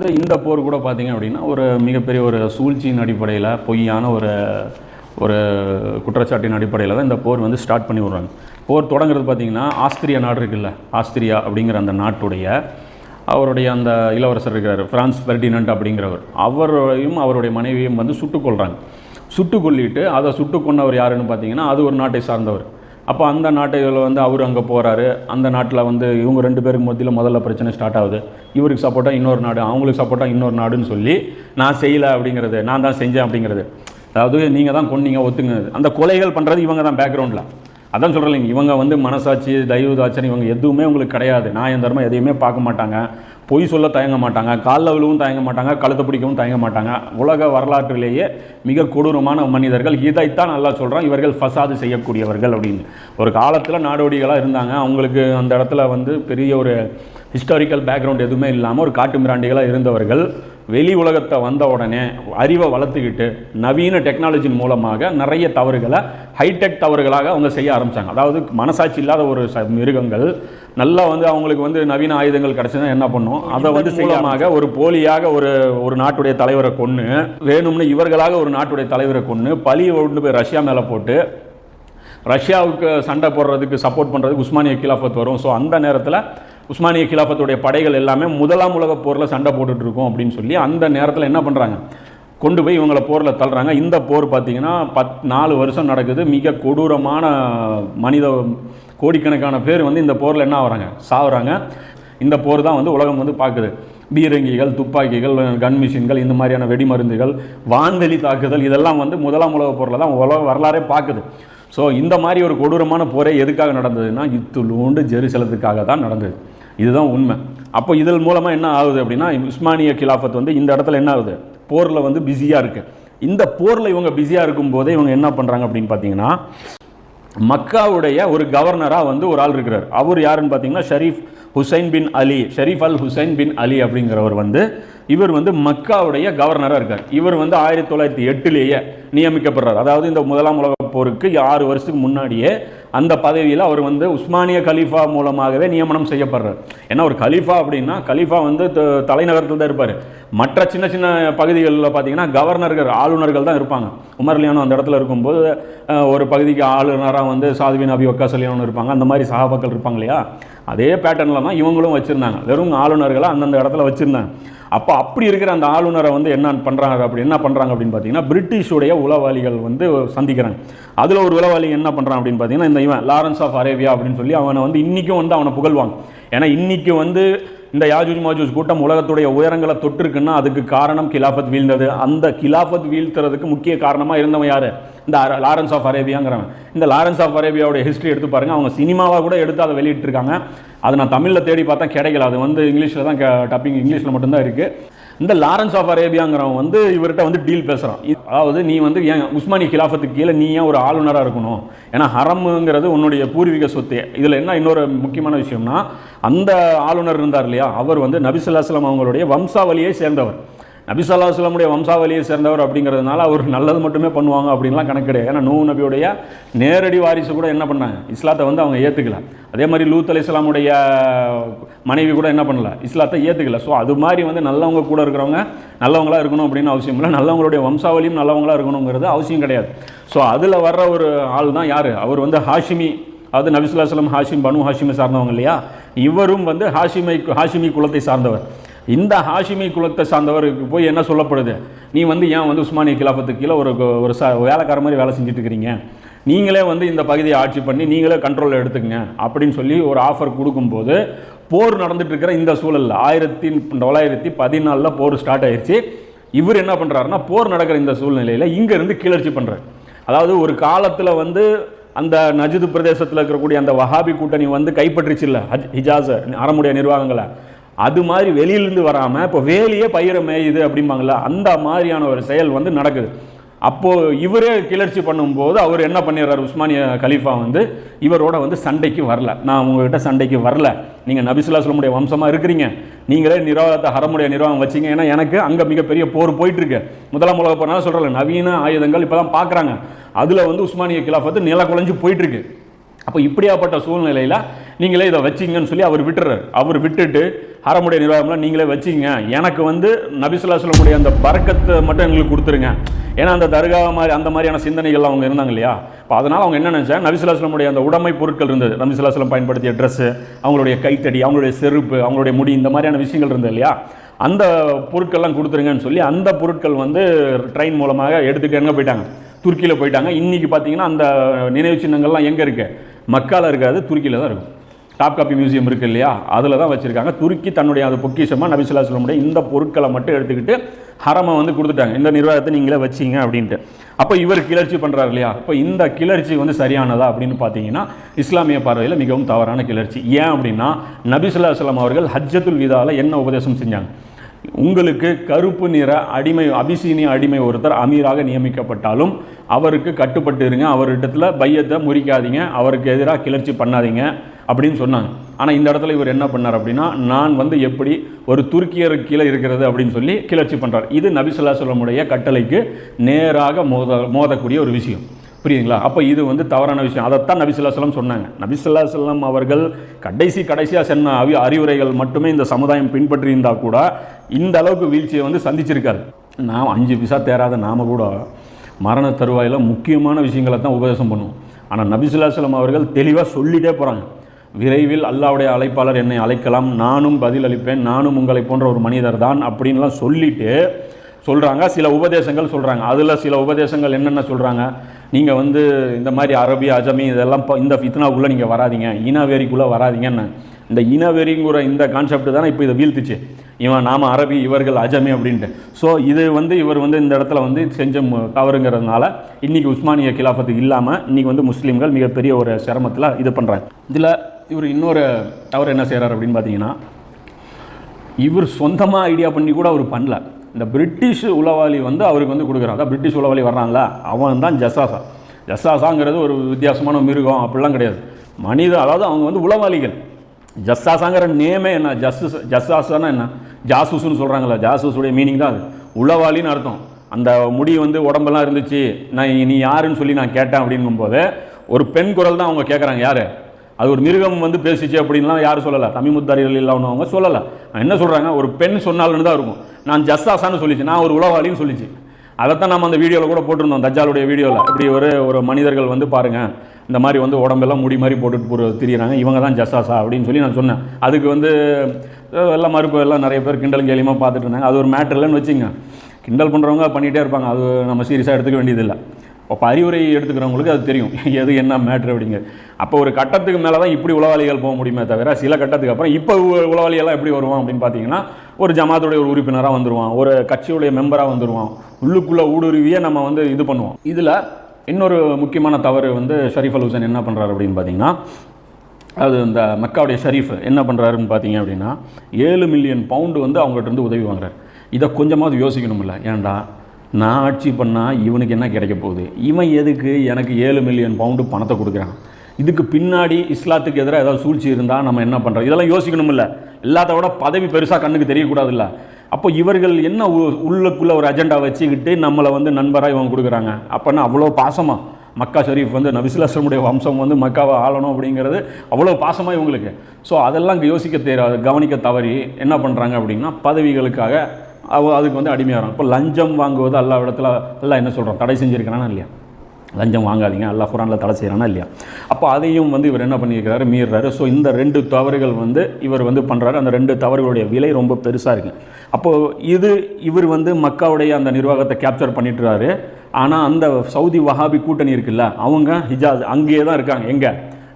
வந்து இந்த போர் கூட பார்த்தீங்க அப்படின்னா ஒரு மிகப்பெரிய ஒரு சூழ்ச்சியின் அடிப்படையில் பொய்யான ஒரு ஒரு குற்றச்சாட்டின் அடிப்படையில் தான் இந்த போர் வந்து ஸ்டார்ட் பண்ணி விடுறாங்க. போர் தொடங்குறது பார்த்திங்கன்னா ஆஸ்திரியா நாடு இருக்குல்ல ஆஸ்திரியா அப்படிங்கிற அந்த நாட்டுடைய அவருடைய அந்த இளவரசர் இருக்கிறார் பிரான்ஸ் பெர்டினண்ட் அப்படிங்கிறவர். அவரையும் அவருடைய மனைவியும் வந்து சுட்டுக்கொள்கிறாங்க சுட்டு கொல்லிட்டு அதை சுட்டு கொண்டவர் யாருன்னு பார்த்தீங்கன்னா அது ஒரு நாட்டை சார்ந்தவர். அப்போ அந்த நாட்டுகள் வந்து அவர் அங்கே போகிறாரு அந்த நாட்டில் வந்து இவங்க ரெண்டு பேருக்கு மத்தியில் முதல்ல பிரச்சனை ஸ்டார்ட் ஆகுது. இவருக்கு சப்போர்ட்டாக இன்னொரு நாடு அவங்களுக்கு சப்போர்ட்டாக இன்னொரு நாடுன்னு சொல்லி நான் செய்யலை அப்படிங்கிறது நான் தான் செஞ்சேன் அப்படிங்கிறது. அதாவது நீங்கள் தான் கொன்னீங்க ஒத்துங்க. அந்த கொலைகள் பண்ணுறது இவங்க தான் பேக்ரவுண்டில் அதான் சொல்கிறேன் இவங்க வந்து மனசாட்சி தயவு தாட்சன் இவங்க எதுவுமே உங்களுக்கு கிடையாது. நான் என் தர்மம் எதையுமே பார்க்க மாட்டாங்க. பொய் சொல்ல தயங்க மாட்டாங்க காலில் விழுவும் தயங்க மாட்டாங்க கழுத்தை பிடிக்கவும் தயங்க மாட்டாங்க. உலக வரலாற்றிலேயே மிக கொடூரமான மனிதர்கள் இதைத்தான் நல்லா சொல்கிறோம் இவர்கள் ஃபசாது செய்யக்கூடியவர்கள் அப்படின்னு. ஒரு காலத்தில் நாடோடிகளாக இருந்தாங்க அவங்களுக்கு அந்த இடத்துல வந்து பெரிய ஒரு ஹிஸ்டாரிக்கல் பேக்ரவுண்ட் எதுவுமே இல்லாமல் ஒரு காட்டு மிராண்டிகளாக இருந்தவர்கள். வெளி உலகத்தை வந்த உடனே அறிவை வளர்த்துக்கிட்டு நவீன டெக்னாலஜின் மூலமாக நிறைய தவறுகளை ஹைடெக் தவறுகளாக அவங்க செய்ய ஆரம்பித்தாங்க அதாவது மனசாட்சி இல்லாத ஒரு ச மிருகங்கள் நல்லா வந்து அவங்களுக்கு வந்து நவீன ஆயுதங்கள் கிடச்சதுன்னா என்ன பண்ணும்? அதை வந்து செய்யாமாக ஒரு போலியாக ஒரு ஒரு நாட்டுடைய தலைவரை கொன்று வேணும்னு இவர்களாக ஒரு நாட்டுடைய தலைவரை கொன்று பழியை கொண்டு போய் ரஷ்யா மேலே போட்டு ரஷ்யாவுக்கு சண்டை போடுறதுக்கு சப்போர்ட் பண்ணுறதுக்கு உஸ்மானிய கிலாஃபத் வரும். ஸோ அந்த நேரத்தில் உஸ்மானிய கிலாஃபத்துடைய படைகள் எல்லாமே முதலாம் உலக போரில் சண்டை போட்டுட்டு இருக்கோம் அப்படின்னு சொல்லி அந்த நேரத்தில் என்ன பண்ணுறாங்க கொண்டு போய் இவங்களை போரில் தள்ளுறாங்க. இந்த போர் பார்த்திங்கன்னா பத் நாலு வருஷம் நடக்குது. மிக கொடூரமான மனித கோடிக்கணக்கான பேர் வந்து இந்த போரில் என்ன ஆகிறாங்க? சாகுறாங்க இந்த போர் தான் வந்து உலகம் வந்து பார்க்குது பீரங்கிகள் துப்பாக்கிகள் கன் மிஷின்கள் இந்த மாதிரியான வெடிமருந்துகள் வான்வெளி தாக்குதல் இதெல்லாம் வந்து முதலாம் உலகப் போரில் தான் உலக வரலாறே பார்க்குது ஸோ இந்த மாதிரி ஒரு கொடூரமான போரே எதுக்காக நடந்ததுன்னா இத்துளூண்டு ஜெருசலத்துக்காக தான் நடந்தது. இதுதான் உண்மை. அப்போ இதன் மூலமாக என்ன ஆகுது அப்படின்னா உஸ்மானிய கிலாஃபத் வந்து இந்த இடத்துல என்ன ஆகுது? போரில் வந்து பிஸியாக இருக்குது இந்த போரில் இவங்க பிஸியாக இருக்கும் போதே இவங்க என்ன பண்ணுறாங்க அப்படின்னு பார்த்தீங்கன்னா மக்காவுடைய ஒரு கவர்னராக வந்து ஒரு ஆள் இருக்கிறார். அவர் யாருன்னு பார்த்தீங்கன்னா Sharif Hussain bin Ali Sharif al Hussain bin Ali அப்படிங்கிறவர் வந்து இவர் வந்து மக்காவுடைய கவர்னராக இருக்கார். இவர் வந்து ஆயிரத்தி தொள்ளாயிரத்தி எட்டுலேயே நியமிக்கப்படுறார். அதாவது இந்த முதலாம் உலகப் போருக்கு ஆறு வருஷத்துக்கு முன்னாடியே அந்த பதவியில் அவர் வந்து உஸ்மானிய கலீஃபா மூலமாகவே நியமனம் செய்யப்படுறார். ஏன்னா ஒரு கலீஃபா அப்படின்னா கலீஃபா வந்து தலைநகரத்தில் தான் இருப்பார். மற்ற சின்ன சின்ன பகுதிகளில் பார்த்தீங்கன்னா கவர்னர்கள் ஆளுநர்கள் தான் இருப்பாங்க. உமர்லியானோ அந்த இடத்துல இருக்கும்போது ஒரு பகுதிக்கு ஆளுநராக வந்து சாதுவின் அபி ஒக்காஸ் இருப்பாங்க. அந்த மாதிரி சகாபாக்கள் இருப்பாங்க இல்லையா? அதே பேட்டர்னில் தான் இவங்களும் வச்சுருந்தாங்க. வெறும் ஆளுநர்களை அந்தந்த இடத்துல வச்சுருந்தாங்க. அப்போ அப்படி இருக்கிற அந்த ஆளுநரை வந்து என்ன பண்ணுறாங்க அப்படி என்ன பண்ணுறாங்க அப்படின்னு பார்த்தீங்கன்னா பிரிட்டிஷுடைய உளவாளிகள் வந்து சந்திக்கிறாங்க. அதில் ஒரு உளவாளி என்ன பண்ணுறான் அப்படின்னு பார்த்தீங்கன்னா இந்த இவன் லாரன்ஸ் ஆஃப் அரேபியா அப்படின்னு சொல்லி அவனை வந்து இன்றைக்கும் வந்து அவனை புகழ்வாங்க. ஏன்னா இன்றைக்கி வந்து இந்த யாஜூஜ் மாஜூஜ் கூட்டம் உலகத்துடைய உயரங்களை தொட்டிருக்குன்னா அதுக்கு காரணம் கிலாஃபத் வீழ்ந்தது. அந்த கிலாஃபத் வீழ்த்துறதுக்கு முக்கிய காரணமாக இருந்தவன் யார்? இந்த லாரன்ஸ் ஆஃப் அரேபியாங்கிறவன். இந்த லாரன்ஸ் ஆஃப் அரேபியாவுடைய ஹிஸ்ட்ரி எடுத்து பாருங்கள் அவங்க சினிமாவாக கூட எடுத்து அதை வெளியிட்டிருக்காங்க. அது நான் தமிழில் தேடி பார்த்தா கிடைக்கல. அது வந்து இங்கிலீஷில் தான் டப்பிங் இங்கிலீஷில் மட்டும்தான் இருக்குது இந்த லாரன்ஸ் ஆஃப் அரேபியாங்கிறவன் வந்து இவர்கிட்ட வந்து டீல் பேசுகிறான் அதாவது நீ வந்து ஏன் உஸ்மானி கிலாஃபத்துக்கு கீழே நீ ஏன் ஒரு ஆளுநராக இருக்கணும்? ஏன்னா ஹரம்ங்கிறது உன்னுடைய பூர்வீக சொத்து. இதில் என்ன இன்னொரு முக்கியமான விஷயம்னா அந்த ஆளுநர் இருந்தார் இல்லையா? அவர் வந்து நபிசுல்லாஸ்லாம் அவங்களுடைய வம்சாவளியை சேர்ந்தவர். நபிசல்லாஸ்லமுடைய வம்சாவளியை சேர்ந்தவர் அப்படிங்கிறதுனால அவர் நல்லது மட்டுமே பண்ணுவாங்க அப்படின்லாம் கணக்கு கிடையாது. ஏன்னா நூ நபியுடைய நேரடி வாரிசு கூட என்ன பண்ணாங்க? இஸ்லாத்தை வந்து அவங்க ஏற்றுக்கல அதே மாதிரி லூத் அலி இஸ்லாமுடைய மனைவி கூட என்ன பண்ணல? இஸ்லாத்தை ஏற்றுக்கல ஸோ அது மாதிரி வந்து நல்லவங்க கூட இருக்கிறவங்க நல்லவங்களாக இருக்கணும் அப்படின்னு அவசியம் இல்லை. நல்லவங்களுடைய வம்சாவளியும் நல்லவங்களா இருக்கணுங்கிறது அவசியம் கிடையாது. ஸோ அதில் வர்ற ஒரு ஆள் தான் யார்? அவர் வந்து ஹாஷிமி. அதாவது நபிசுல்லாஸ்லம் ஹாஷிம் பனு ஹாஷிமை சார்ந்தவங்க இல்லையா? இவரும் வந்து ஹாஷிமை ஹாஷிமி குலத்தை சார்ந்தவர். இந்த ஹாஷிமி குலத்தை சார்ந்தவருக்கு போய் என்ன சொல்லப்படுது? நீ வந்து ஏன் வந்து உஸ்மானிய கிலாஃபத்துக்கு கீழே ஒரு ஒரு ச வேலைக்கார மாதிரி வேலை செஞ்சுட்டு இருக்கிறீங்க நீங்களே வந்து இந்த பகுதியை ஆட்சி பண்ணி நீங்களே கண்ட்ரோலில் எடுத்துக்கங்க அப்படின்னு சொல்லி ஒரு ஆஃபர் கொடுக்கும்போது போர் நடந்துட்டு இருக்கிற இந்த சூழலில் ஆயிரத்தி தொள்ளாயிரத்தி பதினாலில் போர் ஸ்டார்ட் ஆயிடுச்சு இவர் என்ன பண்ணுறாருன்னா போர் நடக்கிற இந்த சூழ்நிலையில் இங்கேருந்து கிளர்ச்சி பண்ணுறாரு அதாவது ஒரு காலத்தில் வந்து அந்த நஜிது பிரதேசத்தில் இருக்கக்கூடிய அந்த வஹாபி கூட்டணி வந்து கைப்பற்றிச்சு இல்லை ஹிஜாஸ் அறமுடைய நிர்வாகங்களை. அது மாதிரி வெளியிலேருந்து வராமல் இப்போ வேலியே பயிரை மேயுது அப்படிம்பாங்களா அந்த மாதிரியான ஒரு செயல் வந்து நடக்குது. அப்போது இவரே கிளர்ச்சி பண்ணும்போது அவர் என்ன பண்ணிடுறாரு? உஸ்மானிய கலீஃபா வந்து இவரோட வந்து சண்டைக்கு வரல. நான் உங்ககிட்ட சண்டைக்கு வரல. நீங்கள் நபிசுல்லா சொல்லமுடைய வம்சமாக இருக்கிறீங்க. நீங்களே நிர்வாகத்தை ஹரமுடைய நிர்வாகம் வச்சிங்க. ஏன்னா எனக்கு அங்கே மிகப்பெரிய போர் போயிட்டுருக்கு. முதலாம் உலக போனால் சொல்கிறல நவீன ஆயுதங்கள் இப்போ தான் பார்க்குறாங்க அதில் வந்து உஸ்மானிய கிலாஃபத்து நில குலைஞ்சு போயிட்டுருக்கு. அப்போ இப்படியாப்பட்ட சூழ்நிலையில் நீங்களே இதை வச்சிங்கன்னு சொல்லி அவர் விட்டுறாரு. அவர் விட்டுட்டு அறமுடைய நிர்வாகம்லாம் நீங்களே வச்சிங்க. எனக்கு வந்து நபிசுல்லாஸ்லமுடைய அந்த பறக்கத்தை மட்டும் எங்களுக்கு கொடுத்துருங்க. ஏன்னா அந்த தர்கா மாதிரி அந்த மாதிரியான சிந்தனைகள்லாம் அவங்க இருந்தாங்க இல்லையா? இப்போ அதனால் அவங்க என்ன நினச்சா நபிசுல்லாஸ்லமுடைய அந்த உடைமை பொருட்கள் இருந்தது. நபிசுல்லாஸ்லம் பயன்படுத்திய ட்ரெஸ்ஸு அவங்களுடைய கைத்தடி அவங்களுடைய செருப்பு அவங்களுடைய முடி இந்த மாதிரியான விஷயங்கள் இருந்தது இல்லையா? அந்த பொருட்கள்லாம் கொடுத்துருங்கன்னு சொல்லி அந்த பொருட்கள் வந்து ட்ரெயின் மூலமாக எடுத்துகிட்டு எங்கே போயிட்டாங்க? துருக்கியில் போயிட்டாங்க. இன்றைக்கி பார்த்தீங்கன்னா அந்த நினைவு சின்னங்கள்லாம் எங்கே இருக்குது மக்கால இருக்காது துருக்கியில் தான் இருக்கும். டாப் காப்பி மியூசியம் இருக்குது இல்லையா? அதில் தான் வச்சுருக்காங்க. துருக்கி தன்னுடைய அந்த பொக்கிஷமாக நபிசுல்லா சொல்லமுடைய இந்த பொருட்களை மட்டும் எடுத்துக்கிட்டு ஹரமை வந்து கொடுத்துட்டாங்க. இந்த நிர்வாகத்தை நீங்களே வச்சிங்க அப்படின்ட்டு. அப்போ இவர் கிளர்ச்சி பண்ணுறாரு இல்லையா? அப்போ இந்த கிளர்ச்சி வந்து சரியானதா அப்படின்னு பார்த்தீங்கன்னா இஸ்லாமிய பார்வையில் மிகவும் தவறான கிளர்ச்சி. ஏன் அப்படின்னா நபிசுல்லா சொல்லம் அவர்கள் ஹஜ்ஜத்துல் விதாவில் என்ன உபதேசம் செஞ்சாங்க? உங்களுக்கு கருப்பு நிற அடிமை அபிசீனிய அடிமை ஒருத்தர் அமீராக நியமிக்கப்பட்டாலும் அவருக்கு கட்டுப்பட்டு இருங்க. அவர்கிட்டத்தில் பையத்தை முறிக்காதீங்க. அவருக்கு எதிராக கிளர்ச்சி பண்ணாதீங்க அப்படின்னு சொன்னாங்க. ஆனால் இந்த இடத்துல இவர் என்ன பண்ணார் அப்படின்னா நான் வந்து எப்படி ஒரு துருக்கியர் கீழே இருக்கிறது அப்படின்னு சொல்லி கிளர்ச்சி பண்ணுறார் இது நபிசுல்லா சொல்லமுடைய கட்டளைக்கு நேராக மோத மோதக்கூடிய ஒரு விஷயம். புரியுதுங்களா? அப்போ இது வந்து தவறான விஷயம். அதைத்தான் நபிசுல்லா சொல்லம் சொன்னாங்க. நபிசுல்லா சொல்லம் அவர்கள் கடைசி கடைசியாக சொன்ன அவி அறிவுரைகள் மட்டுமே இந்த சமுதாயம் பின்பற்றி இருந்தால் கூட இந்த அளவுக்கு வீழ்ச்சியை வந்து சந்திச்சிருக்காரு. நாம் அஞ்சு பிசா தேராத நாம கூட மரண தருவாயில் முக்கியமான விஷயங்களை தான் உபதேசம் பண்ணுவோம். ஆனால் நபிசுல்லாசலம் அவர்கள் தெளிவாக சொல்லிட்டே போகிறாங்க விரைவில் அல்லாவுடைய அழைப்பாளர் என்னை அழைக்கலாம் நானும் பதில் அளிப்பேன் நானும் உங்களை போன்ற ஒரு மனிதர் தான் அப்படின்லாம் சொல்லிட்டு சொல்கிறாங்க சில உபதேசங்கள் சொல்கிறாங்க அதில் சில உபதேசங்கள் என்னென்ன சொல்கிறாங்க நீங்கள் வந்து இந்த மாதிரி அரபி அஜமி இதெல்லாம் இப்போ இந்த ஃபித்னாவுக்குள்ளே நீங்கள் வராதீங்க. இனவெறிக்குள்ளே வராதீங்கன்னு. இந்த இனவெறிங்கிற இந்த கான்செப்ட் தானே இப்போ இதை வீழ்த்துச்சு. இவன் நாம அரபி இவர்கள் அஜமி அப்படின்ட்டு. ஸோ இது வந்து இவர் வந்து இந்த இடத்துல வந்து செஞ்ச மு- தவறுங்கிறதுனால இன்றைக்கி உஸ்மானிய கிலாஃபத்து இல்லாமல் இன்றைக்கி வந்து முஸ்லீம்கள் மிகப்பெரிய ஒரு சிரமத்தில் இது பண்ணுறாங்க இதில் இவர் இன்னொரு தவறு என்ன செய்கிறார் அப்படின்னு பார்த்தீங்கன்னா இவர் சொந்தமாக ஐடியா பண்ணி கூட அவர் பண்ணல. இந்த பிரிட்டிஷ் உளவாளி வந்து அவருக்கு வந்து கொடுக்குறான். அதான் பிரிட்டிஷ் உளவாளி வர்றான்ல அவன் தான் ஜசாசா. ஜஸ்ஸாசாங்கிறது ஒரு வித்தியாசமான மிருகம் அப்படிலாம் கிடையாது. மனித அதாவது அவங்க வந்து உளவாளிகள். ஜஸ்ஸாசாங்கிற நேமே என்ன? ஜஸ்ஸஸ் ஜஸ்ஸாசானா என்ன? ஜாசூஸ்னு சொல்கிறாங்களா ஜாசூஸுடைய மீனிங் தான் அது. உளவாளின்னு அர்த்தம். அந்த முடி வந்து உடம்பெல்லாம் இருந்துச்சு நான் நீ யாருன்னு சொல்லி நான் கேட்டேன் அப்படிங்கும்போது ஒரு பெண் குரல் தான் அவங்க கேட்குறாங்க யார்? அது ஒரு மிருகம் வந்து பேசிச்சு அப்படின்லாம் யாரும் சொல்லலை. தமிழ்முத்தாரிகள் இல்லாமல் அவங்க சொல்லலை. என்ன சொல்கிறாங்க ஒரு பெண் சொன்னாலுன்னு தான் இருக்கும். நான் ஜஸ்ஸாசான்னு சொல்லிச்சு. நான் ஒரு உலகாளின்னு சொல்லிச்சு. அதைத்தான் நம்ம அந்த வீடியோவில் கூட போட்டிருந்தோம். தஜாலுடைய வீடியோவில் இப்படி ஒரு ஒரு மனிதர்கள் வந்து பாருங்கள் இந்த மாதிரி வந்து உடம்பெல்லாம் முடி மாதிரி போட்டுட்டு போகிற திரியிறாங்க. இவங்க தான் ஜஸ்ஸாசா அப்படின்னு சொல்லி நான் சொன்னேன். அதுக்கு வந்து எல்லாம் மறுப்பு எல்லாம் நிறைய பேர் கிண்டல் கேலியமாக பார்த்துட்டு இருந்தாங்க. அது ஒரு மேட்டர் இல்லைன்னு வச்சுங்க கிண்டல் பண்ணுறவங்க பண்ணிகிட்டே இருப்பாங்க. அது நம்ம சீரியஸாக எடுத்துக்க வேண்டியதில்லை. அப்போ அறிவுரை எடுத்துக்கிறவங்களுக்கு அது தெரியும். எது என்ன மேட்ரு அப்படிங்க. அப்போ ஒரு கட்டத்துக்கு மேலே தான் இப்படி உளவாளிகள் போக முடியுமே தவிர சில கட்டத்துக்கு அப்புறம் இப்போ உளவாளியெல்லாம் எப்படி வருவான் அப்படின்னு பார்த்தீங்கன்னா ஒரு ஜமாத்துடைய ஒரு உறுப்பினராக வந்துடுவான் ஒரு கட்சியுடைய மெம்பராக வந்துடுவான் உள்ளுக்குள்ளே ஊடுருவியே நம்ம வந்து இது பண்ணுவோம். இதில் இன்னொரு முக்கியமான தவறு வந்து ஷரீஃப் அல் ஹுசன் என்ன பண்ணுறாரு அப்படின்னு பார்த்தீங்கன்னா அது இந்த மக்காவுடைய ஷரீஃப் என்ன பண்ணுறாருன்னு பார்த்தீங்க அப்படின்னா ஏழு மில்லியன் பவுண்டு வந்து அவங்ககிட்ட இருந்து உதவி வாங்குறாரு. இதை கொஞ்சமாவது யோசிக்கணும்ல. ஏன்டா நான் ஆட்சி பண்ணால் இவனுக்கு என்ன கிடைக்க போகுது? இவன் எதுக்கு எனக்கு ஏழு மில்லியன் பவுண்டு பணத்தை கொடுக்குறான்? இதுக்கு பின்னாடி இஸ்லாத்துக்கு எதிராக ஏதாவது சூழ்ச்சி இருந்தால் நம்ம என்ன பண்ணுறோம் இதெல்லாம் யோசிக்கணும்ல எல்லாத்த விட பதவி பெருசாக கண்ணுக்கு தெரியக்கூடாதுல்ல. அப்போ இவர்கள் என்ன உ- ஒரு அஜெண்டா வச்சுக்கிட்டு நம்மளை வந்து நண்பராக இவங்க கொடுக்குறாங்க? அப்போனா அவ்வளோ பாசமாக மக்கா ஷரீஃப் வந்து நபிசுல்லாஸ்லமுடைய வம்சம் வந்து மக்காவை ஆளணும் அப்படிங்கிறது அவ்வளோ பாசமாக இவங்களுக்கு. ஸோ அதெல்லாம் யோசிக்க தெரியாது கவனிக்க தவறி என்ன பண்ணுறாங்க அப்படின்னா பதவிகளுக்காக அவ அதுக்கு வந்து அடிமையாகிறோம் இப்போ லஞ்சம் வாங்குவது எல்லா இடத்துல எல்லாம் என்ன சொல்கிறோம் தடை செஞ்சுருக்கிறானா இல்லையா? லஞ்சம் வாங்காதீங்க அல்லாஹ் குரானில் தடை செய்கிறானா இல்லையா? அப்போ அதையும் வந்து இவர் என்ன பண்ணியிருக்கிறாரு? மீறுறாரு. ஸோ இந்த ரெண்டு தவறுகள் வந்து இவர் வந்து பண்ணுறாரு அந்த ரெண்டு தவறுகளுடைய விலை ரொம்ப பெருசாக இருக்குது அப்போது இது இவர் வந்து மக்காவுடைய அந்த நிர்வாகத்தை கேப்சர் பண்ணிட்டுறாரு. ஆனால் அந்த சவுதி வஹாபி கூட்டணி இருக்குல்ல அவங்க ஹிஜாஸ் அங்கேயே தான் இருக்காங்க. எங்கே?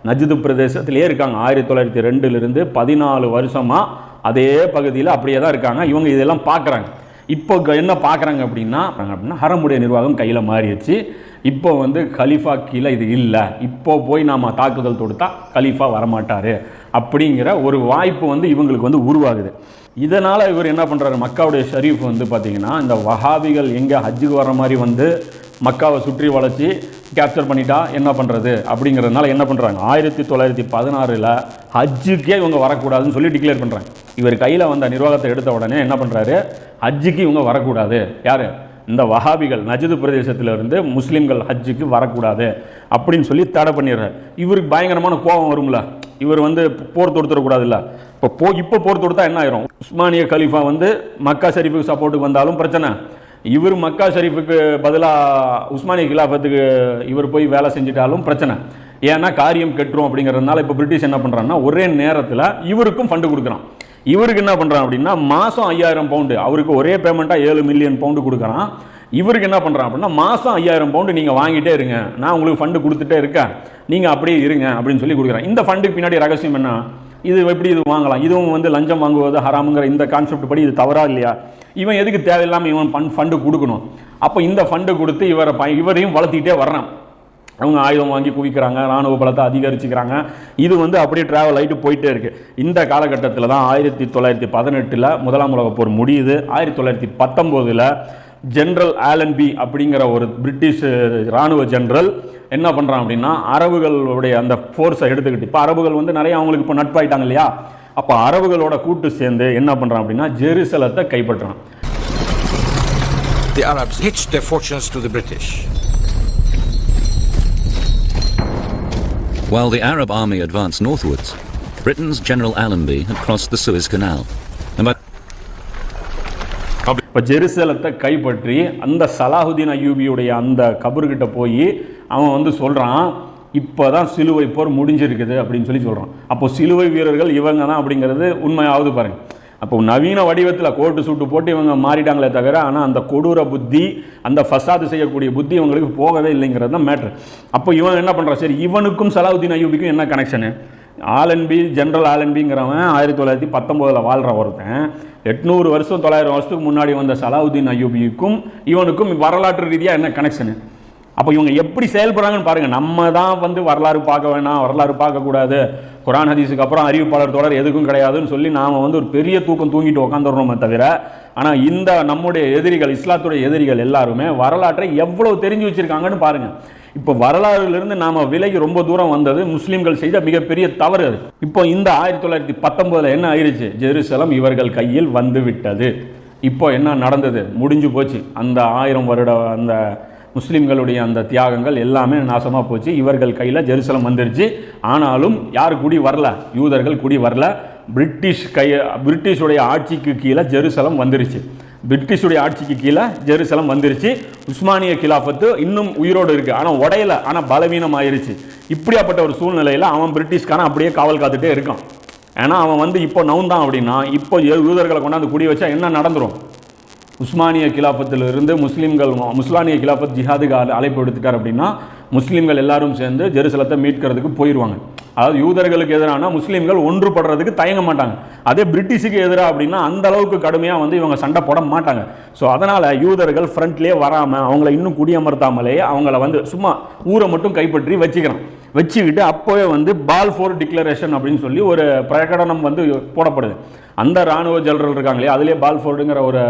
நஜிது பிரதேசத்திலே இருக்காங்க. ஆயிரத்தி தொள்ளாயிரத்தி ரெண்டுலேருந்து பதினாலு வருஷமாக அதே பகுதியில் அப்படியே தான் இருக்காங்க. இவங்க இதெல்லாம் பார்க்குறாங்க. இப்போ க- என்ன பார்க்குறாங்க அப்படின்னா அப்படின்னா ஹரமுடைய நிர்வாகம் கையில் மாறிடுச்சு. இப்போ வந்து கலீஃபா கீழே இது இல்லை. இப்போ போய் நாம் தாக்குதல் தொடுத்தா கலீஃபா வரமாட்டார். அப்படிங்கிற ஒரு வாய்ப்பு வந்து இவங்களுக்கு வந்து உருவாகுது. இதனால் இவர் என்ன பண்ணுறாரு மக்காவுடைய ஷரீஃப் வந்து பார்த்திங்கன்னா இந்த வஹாபிகள் எங்கே ஹஜ்ஜுக்கு வர மாதிரி வந்து மக்காவை சுற்றி வளைச்சி கேப்சர் பண்ணிட்டா என்ன பண்ணுறது அப்படிங்கிறதுனால என்ன பண்ணுறாங்க ஆயிரத்தி தொள்ளாயிரத்தி பதினாறில் ஹஜ்ஜுக்கே இவங்க வரக்கூடாதுன்னு சொல்லி டிக்ளேர் பண்ணுறாங்க இவர் கையில் வந்த நிர்வாகத்தை எடுத்த உடனே என்ன பண்ணுறாரு ஹஜ்ஜுக்கு இவங்க வரக்கூடாது. யார்? இந்த வஹாபிகள் நஜது பிரதேசத்திலிருந்து முஸ்லீம்கள் ஹஜ்ஜுக்கு வரக்கூடாது அப்படின்னு சொல்லி தடை பண்ணிடுறாரு. இவருக்கு பயங்கரமான கோபம் வரும்ல. இவர் வந்து போர் தொடுத்துடக்கூடாதுல்ல. இப்போ போ இப்போ போர் தொடுத்தா என்ன ஆயிரும்? உஸ்மானிய கலீஃபா வந்து மக்கா ஷெரீஃபுக்கு சப்போர்ட்டுக்கு வந்தாலும் பிரச்சனை. இவர் மக்கா ஷரீஃபுக்கு பதிலாக உஸ்மானிய கிலாஃபத்துக்கு இவர் போய் வேலை செஞ்சிட்டாலும் பிரச்சனை. ஏன்னா காரியம் கெட்டுரும் அப்படிங்கிறதுனால இப்போ பிரிட்டிஷ் என்ன பண்ணுறாங்கன்னா ஒரே நேரத்தில் இவருக்கும் ஃபண்டு கொடுக்குறான். இவருக்கு என்ன பண்ணுறான் அப்படின்னா மாதம் ஐயாயிரம் பவுண்டு அவருக்கு ஒரே பேமெண்ட்டாக ஏழு மில்லியன் பவுண்டு கொடுக்குறான். இவருக்கு என்ன பண்ணுறான் அப்படின்னா மாதம் ஐயாயிரம் பவுண்டு நீங்கள் வாங்கிட்டே இருங்க. நான் உங்களுக்கு ஃபண்டு கொடுத்துட்டே இருக்கேன். நீங்கள் அப்படியே இருங்க அப்படின்னு சொல்லி கொடுக்குறேன். இந்த ஃபண்டுக்கு பின்னாடி ரகசியம் என்ன? இது எப்படி இது வாங்கலாம்? இதுவும் வந்து லஞ்சம் வாங்குவது ஹராமுங்கிற இந்த கான்செப்ட் படி இது தவறா இல்லையா? இவன் எதுக்கு தேவையில்லாமல் இவன் ஃபண்ட் ஃபண்டு கொடுக்கணும்? அப்போ இந்த ஃபண்டு கொடுத்து இவரை ப இவரையும் வளர்த்திக்கிட்டே வர்றான். அவங்க ஆயுதம் வாங்கி குவிக்கிறாங்க ராணுவ பலத்தை அதிகரிச்சுக்கிறாங்க. இது வந்து அப்படியே ட்ராவல் ஆகிட்டு போயிட்டே இருக்கு. இந்த காலகட்டத்தில் தான் ஆயிரத்தி தொள்ளாயிரத்தி பதினெட்டில் முதலாம் உலகப் போர் முடியுது. ஆயிரத்தி தொள்ளாயிரத்தி பத்தொம்போதில் ஆலன் ஆலன்பி அப்படிங்கிற ஒரு பிரிட்டிஷ் ராணுவ ஜென்ரல் என்ன பண்ணுறான் அப்படின்னா அரபுகளுடைய அந்த ஃபோர்ஸை எடுத்துக்கிட்டு இப்போ அரபுகள் வந்து நிறைய அவங்களுக்கு இப்போ நட்பாயிட்டாங்க இல்லையா அப்போ அரபுகளோட கூட்டு சேர்ந்து என்ன பண்ணுறான் அப்படின்னா ஜெருசலத்தை கைப்பற்றுறான் The Arabs hitched their fortunes to the British. While the Arab army advanced northwards, Britain's General Allenby had crossed the Suez Canal. And by இப்போ ஜெருசலத்தை கைப்பற்றி அந்த சலாஹுதீன் அயூபியுடைய அந்த கபர்கிட்ட போய் அவன் வந்து சொல்கிறான் இப்போ தான் சிலுவை போர் முடிஞ்சிருக்குது அப்படின்னு சொல்லி சொல்கிறான் அப்போ சிலுவை வீரர்கள் இவங்க தான் அப்படிங்கிறது உண்மையாவது பாருங்க. அப்போ நவீன வடிவத்தில் கோட்டு சூட்டு போட்டு இவங்க மாறிட்டாங்களே தவிர ஆனால் அந்த கொடூர புத்தி அந்த ஃபசாது செய்யக்கூடிய புத்தி இவங்களுக்கு போகவே இல்லைங்கிறது தான் மேட்ரு. அப்போ இவன் என்ன பண்ணுறான் சரி இவனுக்கும் சலாவுதீன் அயூபிக்கும் என்ன கனெக்ஷனு ஆலன்பி ஜென்ரல் ஆலன்பிங்கிறவன் ஆயிரத்தி தொள்ளாயிரத்தி பத்தொம்போதில் வாழ்கிற ஒருத்தன். எட்நூறு வருஷம் தொள்ளாயிரம் வருஷத்துக்கு முன்னாடி வந்த சலாவுதீன் அயூபிக்கும் இவனுக்கும் வரலாற்று ரீதியாக என்ன கனெக்ஷனு அப்போ இவங்க எப்படி செயல்படுறாங்கன்னு பாருங்கள் நம்ம தான் வந்து வரலாறு பார்க்க வேணாம் வரலாறு பார்க்கக்கூடாது குரான் ஹதீஸுக்கு அப்புறம் அறிவிப்பாளர் தொடர் எதுக்கும் கிடையாதுன்னு சொல்லி நாம் வந்து ஒரு பெரிய தூக்கம் தூங்கிட்டு உட்காந்துடுறோமே தவிர ஆனால் இந்த நம்முடைய எதிரிகள் இஸ்லாத்துடைய எதிரிகள் எல்லாருமே வரலாற்றை எவ்வளோ தெரிஞ்சு வச்சுருக்காங்கன்னு பாருங்கள் இப்போ வரலாறுலேருந்து நாம் விலகி ரொம்ப தூரம் வந்தது முஸ்லீம்கள் செய்த மிகப்பெரிய தவறு அது. இப்போ இந்த ஆயிரத்தி தொள்ளாயிரத்தி பத்தொம்போதில் என்ன ஆயிடுச்சு ஜெருசலம் இவர்கள் கையில் வந்து விட்டது இப்போ என்ன நடந்தது? முடிஞ்சு போச்சு. அந்த ஆயிரம் வருட அந்த முஸ்லீம்களுடைய அந்த தியாகங்கள் எல்லாமே நாசமாக போச்சு. இவர்கள் கையில் ஜெருசலம் வந்துருச்சு. ஆனாலும் யார் குடி வரல? யூதர்கள் குடி வரல. பிரிட்டிஷ் கை பிரிட்டிஷுடைய ஆட்சிக்கு கீழே ஜெருசலம் வந்துருச்சு. பிரிட்டிஷுடைய ஆட்சிக்கு கீழே ஜெருசலம் வந்துருச்சு. உஸ்மானிய கிலாஃபத்து இன்னும் உயிரோடு இருக்குது ஆனால் உடையல. ஆனால் பலவீனம் ஆயிருச்சு இப்படியாப்பட்ட ஒரு சூழ்நிலையில் அவன் பிரிட்டிஷ்கான அப்படியே காவல் காத்துட்டே இருக்கான். ஏன்னா அவன் வந்து இப்போ நவுந்தான் அப்படின்னா இப்போ யூதர்களை கொண்டாந்து குடி வச்சா என்ன நடந்துடும் உஸ்மானிய கிலாஃபத்திலிருந்து முஸ்லீம்கள் முஸ்லானிய கிலாஃபத் ஜிஹாதுக்கு அழைப்பு எடுத்துட்டார் அப்படின்னா முஸ்லீம்கள் எல்லாரும் சேர்ந்து ஜெருசலத்தை மீட்கிறதுக்கு போயிடுவாங்க அதாவது யூதர்களுக்கு எதிரான முஸ்லீம்கள் ஒன்றுபடுறதுக்கு தயங்க மாட்டாங்க. அதே பிரிட்டிஷுக்கு எதிராக அப்படின்னா அந்த அளவுக்கு கடுமையாக வந்து இவங்க சண்டை போட மாட்டாங்க. ஸோ அதனால் யூதர்கள் ஃப்ரண்ட்லேயே வராமல் அவங்கள இன்னும் குடியமர்த்தாமலே அவங்கள வந்து சும்மா ஊரை மட்டும் கைப்பற்றி வச்சுக்கிறான். வச்சுக்கிட்டு அப்போவே வந்து பால் ஃபோர் டிக்ளரேஷன் அப்படின்னு சொல்லி ஒரு பிரகடனம் வந்து போடப்படுது. அந்த ராணுவ ஜெனரல் இருக்காங்க இல்லையா அதுலேயே பால் ஃபோர்டுங்கிற ஒரு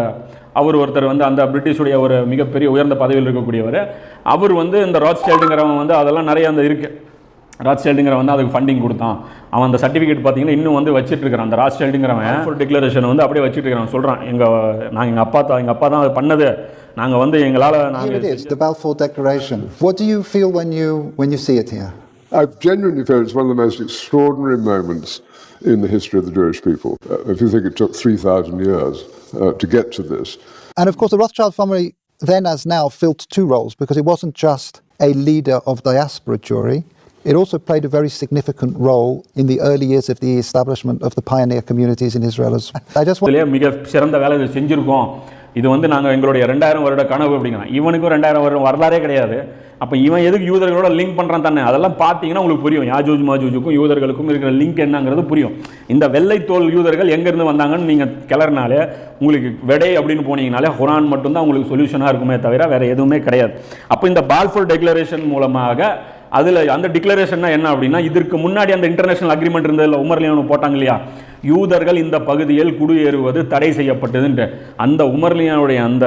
அவர் ஒருத்தர் வந்து அந்த பிரிட்டிஷுடைய ஒரு மிகப்பெரிய உயர்ந்த பதவியில் இருக்கக்கூடியவர். அவர் வந்து இந்த ராட்ஸ்டேல்டுங்கிறவன் வந்து அதெல்லாம் நிறைய அந்த இருக்குது ராட்ஸ்டேல்டுங்கிறவன் வந்து அதுக்கு ஃபண்டிங் கொடுத்தான் அவன் அந்த சர்டிஃபிகேட் பார்த்தீங்கன்னா இன்னும் வந்து வச்சிட்டு இருக்கிறான் அந்த ராட்ஸ்டேல்டுங்கிறவன் ஃபுல் டிக்ளரேஷன் வந்து அப்படியே வச்சிட்டு இருக்கிறான் சொல்கிறான் எங்கள் நாங்கள் எங்கள் அப்பா தான் எங்கள் அப்பா தான் அது பண்ணது நாங்கள் வந்து எங்களால் Here it நாங்கள் is, the Balfour Declaration. What do you feel when you when you see it here? I genuinely feel it's one of the most extraordinary moments in the history of the Jewish people. Uh, if you think it took 3,000 years uh, to get to this, And of course, the Rothschild family, then as now, filled two roles because it wasn't just a leader of diaspora Jewry. It also played a very significant role in the early years of the establishment of the pioneer communities in Israel as well. I just want மிக சிறந்த வேலை இதை செஞ்சுருக்கோம். இது வந்து நாங்கள் எங்களுடைய ரெண்டாயிரம் வருட கனவு அப்படிங்கிறான். இவனுக்கும் ரெண்டாயிரம் வருடம் வரலாறே கிடையாது. அப்போ இவன் எதுக்கு யூதர்களோட லிங்க் பண்ணுறான் தானே? அதெல்லாம் பார்த்தீங்கன்னா உங்களுக்கு புரியும். யாஜூஜ் மாஜூஜுக்கும் யூதர்களுக்கும் இருக்கிற லிங்க் என்னங்கிறது புரியும். இந்த வெள்ளைத்தோல் யூதர்கள் எங்கேருந்து வந்தாங்கன்னு நீங்கள் கிளறினாலே உங்களுக்கு விடை அப்படின்னு போனீங்கனாலே ஹுரான் மட்டும்தான் உங்களுக்கு சொல்யூஷனாக இருக்குமே தவிர வேறு எதுவுமே கிடையாது. அப்போ இந்த பால்ஃபுல் டெக்ளரேஷன் மூலமாக அதில் அந்த டிக்ளரேஷன்னா என்ன அப்படின்னா இதற்கு முன்னாடி அந்த இன்டர்நேஷனல் அக்ரிமெண்ட் இருந்ததில் உமர்லியானு போட்டாங்க இல்லையா? யூதர்கள் இந்த பகுதியில் குடியேறுவது தடை செய்யப்பட்டதுன்ட்டு அந்த உமர்லியானுடைய அந்த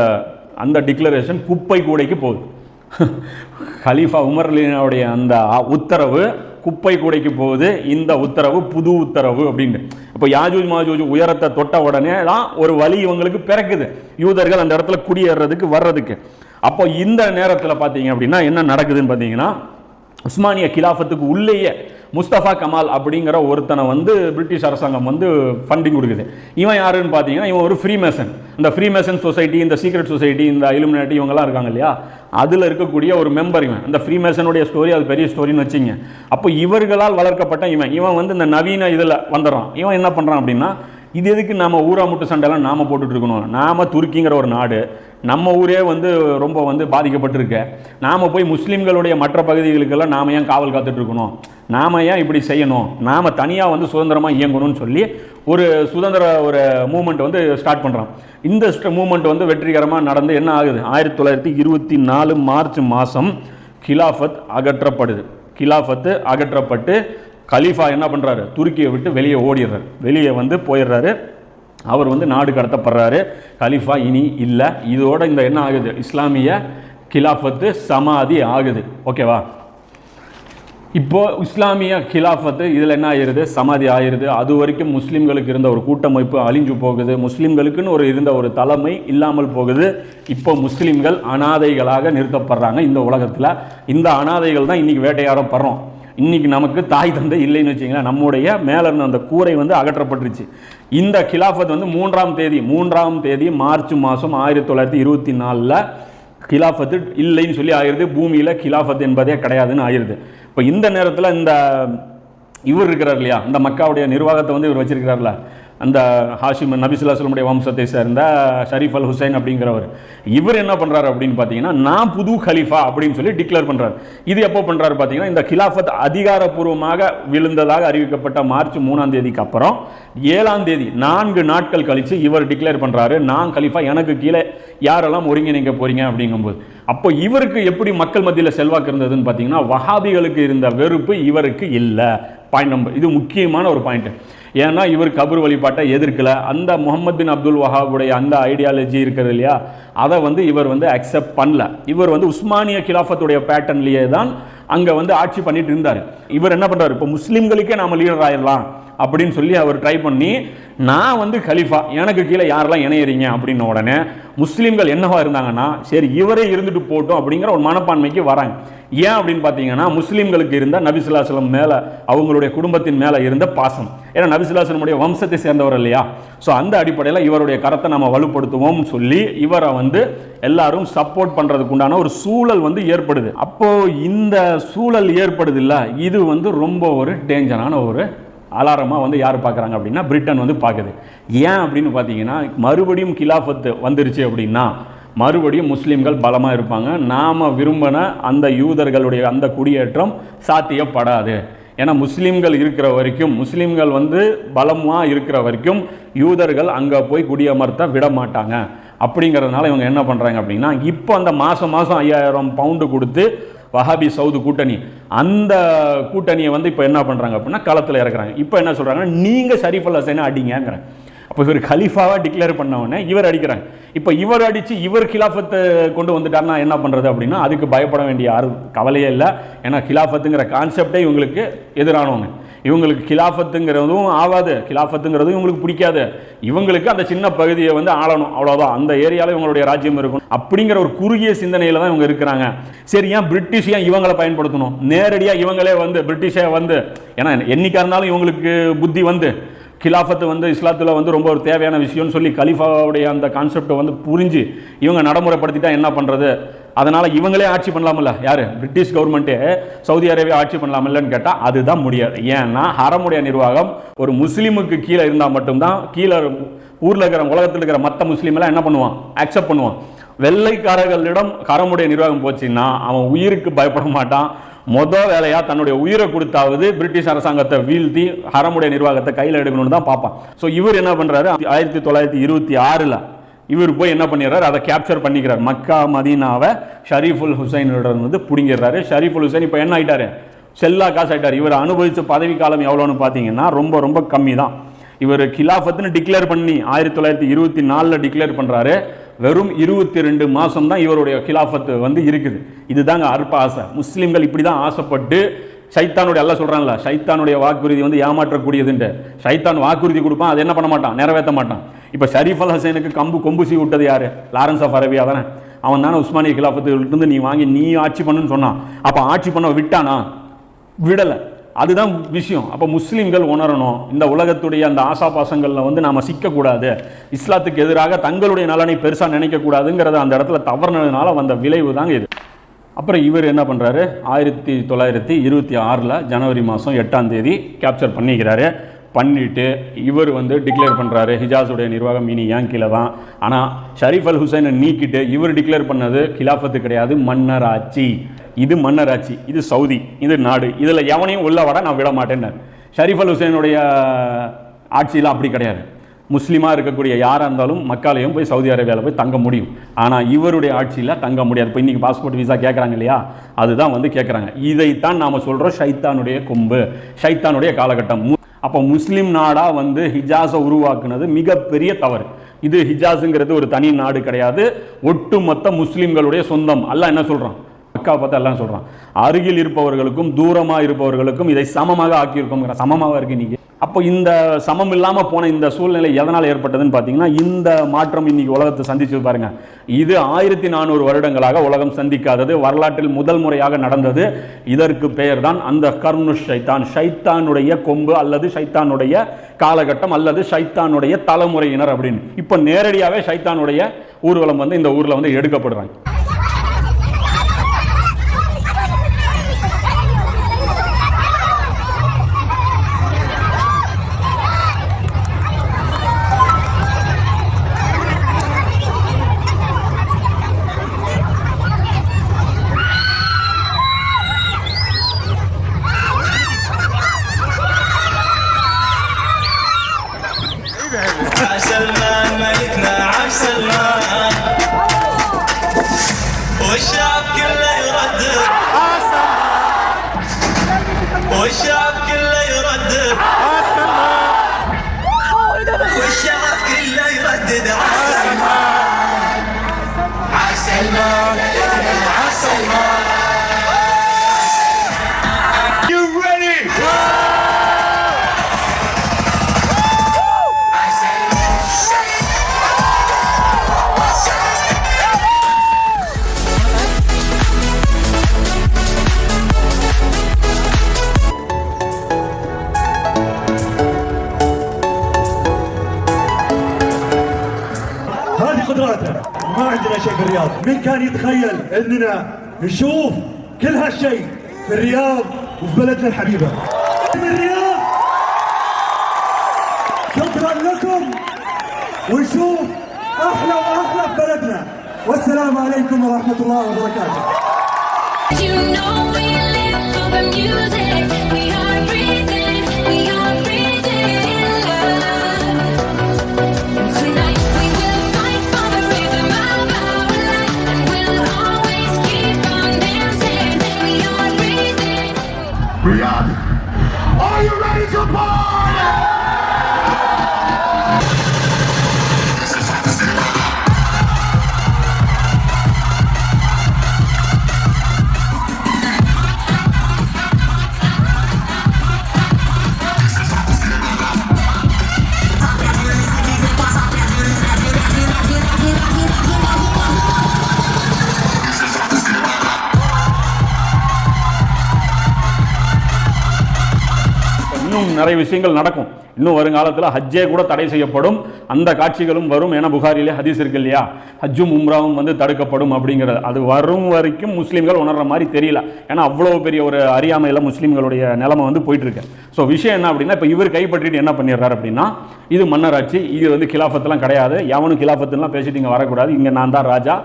அந்த டிக்ளரேஷன் குப்பை கூடைக்கு போகுது. ஹலீஃபா உமர்லியானுடைய அந்த உத்தரவு குப்பை கூடைக்கு போகுது. இந்த உத்தரவு புது உத்தரவு அப்படின்னு இப்போ யாஜூஜ் மாஜூஜ் உயரத்தை தொட்ட உடனே தான் ஒரு வழி இவங்களுக்கு பிறக்குது. யூதர்கள் அந்த இடத்துல குடியேறதுக்கு வர்றதுக்கு. அப்போ இந்த நேரத்தில் பார்த்தீங்க அப்படின்னா என்ன நடக்குதுன்னு பார்த்தீங்கன்னா உஸ்மானிய கிலாஃபத்துக்கு உள்ளேயே முஸ்தபா கமால் அப்படிங்கிற ஒருத்தனை வந்து பிரிட்டிஷ் அரசாங்கம் வந்து ஃபண்டிங் கொடுக்குது. இவன் யாருன்னு பார்த்தீங்கன்னா இவன் ஒரு ஃப்ரீ மேசன் இந்த ஃப்ரீ மேசன் சொசைட்டி இந்த சீக்ரெட் சொசைட்டி இந்த இலுமினாட்டி இவங்கெல்லாம் இருக்காங்க இல்லையா? அதில் இருக்கக்கூடிய ஒரு மெம்பர் இவன். இந்த ஃப்ரீ மேசனுடைய ஸ்டோரி அது பெரிய ஸ்டோரின்னு வச்சுங்க. அப்போ இவர்களால் வளர்க்கப்பட்ட இவன். இவன் வந்து இந்த நவீன இதில் வந்துடுறான். இவன் என்ன பண்ணுறான் அப்படின்னா இது எதுக்கு நாம ஊரா முட்டு சண்டைலாம் நாம் போட்டுட்ருக்கணும் இருக்கணும்? துருக்கிங்கிற ஒரு நாடு. நம்ம ஊரே வந்து ரொம்ப வந்து பாதிக்கப்பட்டிருக்க. நாம் போய் முஸ்லீம்களுடைய மற்ற பகுதிகளுக்கெல்லாம் நாம் ஏன் காவல் காத்துட்ருக்கணும் நாம் ஏன் இப்படி செய்யணும்? நாம தனியாக வந்து சுதந்திரமாக இயங்கணும்னு சொல்லி ஒரு சுதந்திர ஒரு மூமெண்ட் வந்து ஸ்டார்ட் பண்ணுறான் இந்த மூமெண்ட் வந்து வெற்றிகரமாக நடந்து என்ன ஆகுது? ஆயிரத்தி தொள்ளாயிரத்தி இருபத்தி நாலு மார்ச் மாதம் கிலாஃபத் அகற்றப்படுது. கிலாஃபத்து அகற்றப்பட்டு கலீஃபா என்ன பண்ணுறாரு துருக்கியை விட்டு வெளியே ஓடிடுறாரு. வெளியே வந்து போயிடுறாரு. அவர் வந்து நாடு கடத்தப்படுறாரு. கலீஃபா இனி இல்லை. இதோட இந்த என்ன ஆகுது? இஸ்லாமிய கிலாஃபத்து சமாதி ஆகுது. ஓகேவா இப்போது இஸ்லாமிய கிலாஃபத்து இதில் என்ன ஆயிடுது சமாதி ஆயிடுது அது வரைக்கும் முஸ்லீம்களுக்கு இருந்த ஒரு கூட்டமைப்பு அழிஞ்சு போகுது. முஸ்லீம்களுக்குன்னு ஒரு இருந்த ஒரு தலைமை இல்லாமல் போகுது. இப்போ முஸ்லீம்கள் அனாதைகளாக நிறுத்தப்படுறாங்க இந்த உலகத்தில். இந்த அனாதைகள் தான் இன்றைக்கி வேட்டையாடப்படுறோம் இன்னைக்கு நமக்கு தாய் தந்தை இல்லைன்னு வச்சிங்களேன் நம்முடைய மேலே இருந்த அந்த கூரை வந்து அகற்றப்பட்டுருச்சு. இந்த கிலாஃபத் வந்து மூன்றாம் தேதி மூன்றாம் தேதி மார்ச் மாதம் ஆயிரத்தி தொள்ளாயிரத்தி இருபத்தி நாலில் கிலாஃபத்து இல்லைன்னு சொல்லி ஆயிருது பூமியில் கிலாஃபத் என்பதே கிடையாதுன்னு ஆயிருது இப்போ இந்த நேரத்தில் இந்த இவர் இருக்கிறார் இல்லையா? இந்த மக்காவுடைய நிர்வாகத்தை வந்து இவர் வச்சிருக்கிறார்ல. அந்த ஹாஷிம் நபிசுல்லாஸ்லமுடைய வம்சத்தை சேர்ந்த ஷரீஃப் அல் ஹுசைன் அப்படிங்கிறவர். இவர் என்ன பண்ணுறாரு அப்படின்னு பார்த்தீங்கன்னா நான் புது கலீஃபா அப்படின்னு சொல்லி டிக்ளேர் பண்ணுறாரு இது எப்போ பண்ணுறாரு பார்த்தீங்கன்னா இந்த கிலாஃபத் அதிகாரப்பூர்வமாக விழுந்ததாக அறிவிக்கப்பட்ட மார்ச் மூணாம் தேதிக்கு அப்புறம் ஏழாம் தேதி நான்கு நாட்கள் கழித்து இவர் டிக்ளேர் பண்ணுறாரு நான் கலீஃபா எனக்கு கீழே யாரெல்லாம் ஒருங்கிணைக்க போகிறீங்க அப்படிங்கும்போது. அப்போ இவருக்கு எப்படி மக்கள் மத்தியில் செல்வாக்கு இருந்ததுன்னு பார்த்தீங்கன்னா வஹாபிகளுக்கு இருந்த வெறுப்பு இவருக்கு இல்லை. பாயிண்ட் நம்பர் இது முக்கியமான ஒரு பாயிண்ட்டு ஏன்னா இவர் கபர் வழிபாட்டை எதிர்க்கல. அந்த முகமது பின் அப்துல் வஹாபுடைய அந்த ஐடியாலஜி இருக்கிறது இல்லையா? அதை வந்து இவர் வந்து அக்செப்ட் பண்ணல. இவர் வந்து உஸ்மானிய கிலாஃபத்துடைய பேட்டர்ன்லேயே தான் அங்கே வந்து ஆட்சி பண்ணிட்டு இருந்தார். இவர் என்ன பண்ணுறாரு இப்போ முஸ்லீம்களுக்கே நாம் லீடர் ஆயிடலாம் அப்படின்னு சொல்லி அவர் ட்ரை பண்ணி நான் வந்து கலீஃபா எனக்கு கீழே யாரெல்லாம் இணையறீங்க? அப்படின்ன உடனே முஸ்லீம்கள் என்னவா இருந்தாங்கன்னா சரி இவரே இருந்துட்டு போட்டோம் அப்படிங்கிற ஒரு மனப்பான்மைக்கு வராங்க. ஏன் அப்படின்னு பார்த்தீங்கன்னா முஸ்லீம்களுக்கு இருந்த நபிசுல்லாஸ்லம் மேலே அவங்களுடைய குடும்பத்தின் மேலே இருந்த பாசம். ஏன்னா நபிசுல்லாஸ்லமுடைய வம்சத்தை சேர்ந்தவர் இல்லையா? ஸோ அந்த அடிப்படையில் இவருடைய கரத்தை நம்ம வலுப்படுத்துவோம் சொல்லி இவரை வந்து எல்லாரும் சப்போர்ட் பண்ணுறதுக்கு உண்டான ஒரு சூழல் வந்து ஏற்படுது. அப்போது இந்த சூழல் ஏற்படுது இல்லை இது வந்து ரொம்ப ஒரு டேஞ்சரான ஒரு அலாரமாக வந்து யார் பார்க்குறாங்க அப்படின்னா பிரிட்டன் வந்து பார்க்குது ஏன் அப்படின்னு பார்த்தீங்கன்னா மறுபடியும் கிலாஃபத்து வந்துருச்சு அப்படின்னா மறுபடியும் முஸ்லீம்கள் பலமாக இருப்பாங்க. நாம் விரும்பின அந்த யூதர்களுடைய அந்த குடியேற்றம் சாத்தியப்படாது. ஏன்னா முஸ்லீம்கள் இருக்கிற வரைக்கும் முஸ்லீம்கள் வந்து பலமாக இருக்கிற வரைக்கும் யூதர்கள் அங்கே போய் குடியமர்த்த விட மாட்டாங்க அப்படிங்கிறதுனால இவங்க என்ன பண்ணுறாங்க அப்படின்னா இப்போ அந்த மாதம் மாதம் ஐயாயிரம் பவுண்டு கொடுத்து வஹாபி சவுது கூட்டணி அந்த கூட்டணியை வந்து இப்போ என்ன பண்ணுறாங்க அப்படின்னா களத்தில் இறக்குறாங்க. இப்போ என்ன சொல்கிறாங்கன்னா நீங்கள் ஷரீஃப் அல் ஹசைனை அடிங்கிறேன் அப்போ இவர் கலீஃபாவாக டிக்ளேர் பண்ண உடனே இவர் அடிக்கிறாங்க. இப்போ இவர் அடித்து இவர் கிலாஃபத்தை கொண்டு வந்துட்டார்னா என்ன பண்ணுறது அப்படின்னா அதுக்கு பயப்பட வேண்டிய யாரும் கவலையே இல்லை. ஏன்னா கிலாஃபத்துங்கிற கான்செப்டே இவங்களுக்கு எதிரானவங்க. இவங்களுக்கு கிலாஃபத்துங்கிறதும் ஆகாது. கிலாஃபத்துங்கிறதும் இவங்களுக்கு பிடிக்காது. இவங்களுக்கு அந்த சின்ன பகுதியை வந்து ஆளணும். அவ்வளோதான் அந்த ஏரியாவில் இவங்களுடைய ராஜ்யம் இருக்கும். அப்படிங்கிற ஒரு குறுகிய சிந்தனையில் தான் இவங்க இருக்கிறாங்க. சரி ஏன் பிரிட்டிஷ் ஏன் இவங்களை பயன்படுத்தணும்? நேரடியாக இவங்களே வந்து பிரிட்டிஷே வந்து ஏன்னா என்னைக்காக இருந்தாலும் இவங்களுக்கு புத்தி வந்து. கிலாஃபத்து வந்து இஸ்லாத்தில் வந்து ரொம்ப ஒரு தேவையான விஷயம்னு சொல்லி கலீஃபாவுடைய அந்த கான்செப்டை வந்து புரிஞ்சு இவங்க நடைமுறைப்படுத்திட்டா என்ன பண்ணுறது அதனால் இவங்களே ஆட்சி பண்ணலாமில்ல. யார்? பிரிட்டிஷ் கவர்மெண்ட்டே சவுதி அரேபியா ஆட்சி பண்ணலாமில்லன்னு கேட்டால் அதுதான் முடியாது. ஏன்னா ஹரமுடைய நிர்வாகம் ஒரு முஸ்லீமுக்கு கீழே இருந்தால் மட்டும்தான் கீழே ஊரில் இருக்கிற உலகத்தில் இருக்கிற மற்ற முஸ்லீமெல்லாம் என்ன பண்ணுவான்? அக்செப்ட் பண்ணுவான். வெள்ளைக்காரர்களிடம் கரமுடைய நிர்வாகம் போச்சுன்னா அவன் உயிருக்கு பயப்பட மாட்டான். மொத வேலையாக தன்னுடைய உயிரை கொடுத்தாவது பிரிட்டிஷ் அரசாங்கத்தை வீழ்த்தி ஹரமுடைய நிர்வாகத்தை கையில் எடுக்கணும்னு தான் பார்ப்பான். ஸோ இவர் என்ன பண்ணுறாரு ஆயிரத்தி தொள்ளாயிரத்தி இருபத்தி ஆறில் இவர் போய் என்ன பண்ணிடுறாரு? அதை கேப்சர் பண்ணிக்கிறார். மக்கா மதீனாவை ஷரீஃபுல் ஹுசைனுடன் வந்து பிடிங்கிடுறாரு. ஷரீஃபுல் ஹுசைன் இப்போ என்ன ஆகிட்டாரு செல்லா காசு ஆகிட்டார் இவர் அனுபவித்த பதவி காலம் எவ்வளோன்னு பார்த்தீங்கன்னா ரொம்ப ரொம்ப கம்மி தான் இவர் கிலாஃபத்துன்னு டிக்ளேர் பண்ணி ஆயிரத்தி தொள்ளாயிரத்தி இருபத்தி நாலில் டிக்ளேர் பண்ணுறாரு வெறும் இருபத்தி ரெண்டு மாதம் தான் இவருடைய கிலாஃபத்து வந்து இருக்குது. இதுதாங்க அற்ப ஆசை. முஸ்லீம்கள் இப்படி தான் ஆசைப்பட்டு சைத்தானுடைய எல்லாம் சொல்கிறான்ல சைத்தானுடைய வாக்குறுதி வந்து ஏமாற்றக்கூடியதுன்ட்டு சைத்தான் வாக்குறுதி கொடுப்பான் அது என்ன பண்ண மாட்டான்? நிறைவேற்ற மாட்டான். இப்போ ஷரீஃப் அல் ஹசேனுக்கு கம்பு கொம்புசி விட்டது யார்? லாரன்ஸ் ஆஃப் அரேபியா தானே. அவன் தானே உஸ்மானிய கிலாஃபத்துலேருந்து நீ வாங்கி நீ ஆட்சி பண்ணுன்னு சொன்னான். அப்போ ஆட்சி பண்ண விட்டானா? விடலை. அதுதான் விஷயம். அப்போ முஸ்லீம்கள் உணரணும். இந்த உலகத்துடைய அந்த ஆசாபாசங்களில் வந்து நாம் சிக்கக்கூடாது. இஸ்லாத்துக்கு எதிராக தங்களுடைய நலனை பெருசாக நினைக்கக்கூடாதுங்கிறத அந்த இடத்துல தவறுனதுனால வந்த விளைவு தாங்க இது. அப்புறம் இவர் என்ன பண்ணுறாரு ஆயிரத்தி தொள்ளாயிரத்தி இருபத்தி ஆறில் ஜனவரி மாதம் எட்டாம் தேதி கேப்சர் பண்ணிக்கிறாரு. பண்ணிட்டு இவர் வந்து டிக்ளேர் பண்ணுறாரு ஹிஜாஸுடைய நிர்வாகம் இனி ஏன் கீழே தான்? ஆனால் ஷரீஃப் அல் ஹுசைனை நீக்கிட்டு இவர் டிக்ளேர் பண்ணது கிலாஃபத்து கிடையாது. மன்னர் ஆட்சி இது மன்னர் ஆட்சி இது சவுதி இது நாடு. இதில் எவனையும் உள்ள வர நான் விட மாட்டேன்னார். ஷரீஃப் அல் ஹுசேனுடைய ஆட்சியில் அப்படி கிடையாது. முஸ்லீமாக இருக்கக்கூடிய யாராக இருந்தாலும் மக்காலையும் போய் சவுதி அரேபியாவில் போய் தங்க முடியும். ஆனால் இவருடைய ஆட்சியில் தங்க முடியாது. இப்போ இன்றைக்கி பாஸ்போர்ட் விசா கேட்குறாங்க இல்லையா? அதுதான் வந்து கேட்குறாங்க இதைத்தான் நாம் சொல்கிறோம் ஷைத்தானுடைய கொம்பு ஷைத்தானுடைய காலகட்டம். அப்போ முஸ்லீம் நாடாக வந்து ஹிஜாஸை உருவாக்குனது மிகப்பெரிய தவறு. இது ஹிஜாஸுங்கிறது ஒரு தனி நாடு கிடையாது. ஒட்டுமொத்த முஸ்லீம்களுடைய சொந்தம். அல்ல என்ன சொல்கிறான் மக்காவை பார்த்து எல்லாம் சொல்கிறான் அருகில் இருப்பவர்களுக்கும் தூரமாக இருப்பவர்களுக்கும் இதை சமமாக ஆக்கியிருக்கோங்கிற சமமாக இருக்கு இன்னைக்கு. அப்போ இந்த சமம் இல்லாமல் போன இந்த சூழ்நிலை எதனால் ஏற்பட்டதுன்னு பார்த்தீங்கன்னா இந்த மாற்றம் இன்னைக்கு உலகத்தை சந்திச்சு பாருங்க. இது ஆயிரத்தி நானூறு வருடங்களாக உலகம் சந்திக்காதது வரலாற்றில் முதல் முறையாக நடந்தது. இதற்கு பெயர் தான் அந்த கர்ணு ஷைத்தான் ஷைத்தானுடைய கொம்பு அல்லது ஷைத்தானுடைய காலகட்டம் அல்லது ஷைத்தானுடைய தலைமுறையினர் அப்படின்னு. இப்போ நேரடியாகவே ஷைத்தானுடைய ஊர்வலம் வந்து இந்த ஊரில் வந்து எடுக்கப்படுறாங்க. من كان يتخيل أننا نشوف كل هالشيء في الرياض وفي بلدنا الحبيبة. من الرياض! شكرا لكم. ونشوف أحلى وأحلى في بلدنا. والسلام عليكم ورحمة الله وبركاته. You know we live for the music. We are breathing, நிறைய விஷயங்கள் நடக்கும். இன்னும் வருங்காலத்தில் ஹஜ்ஜே கூட தடை செய்யப்படும். அந்த காட்சிகளும் வரும் ஏன்னா புகாரிலே ஹதீஸ் இருக்கு இல்லையா? ஹஜ்ஜும் உம்ராவும் வந்து தடுக்கப்படும் அப்படிங்கிறது அது வரும் வரைக்கும் முஸ்லீம்கள் உணர்ற மாதிரி தெரியல. ஏன்னா அவ்வளோ பெரிய ஒரு அறியாமையில் முஸ்லீம்களுடைய நிலைமை வந்து போயிட்டு இருக்கு ஸோ விஷயம் என்ன அப்படின்னா இப்போ இவர் கைப்பற்றிட்டு என்ன பண்ணிடுறாரு அப்படின்னா இது மன்னராட்சி இது வந்து கிலாஃபத்துலாம் கிடையாது. எவனும் கிலாஃபத்துலாம் பேசிட்டு இங்கே வரக்கூடாது. இங்கே நான் தான் ராஜா.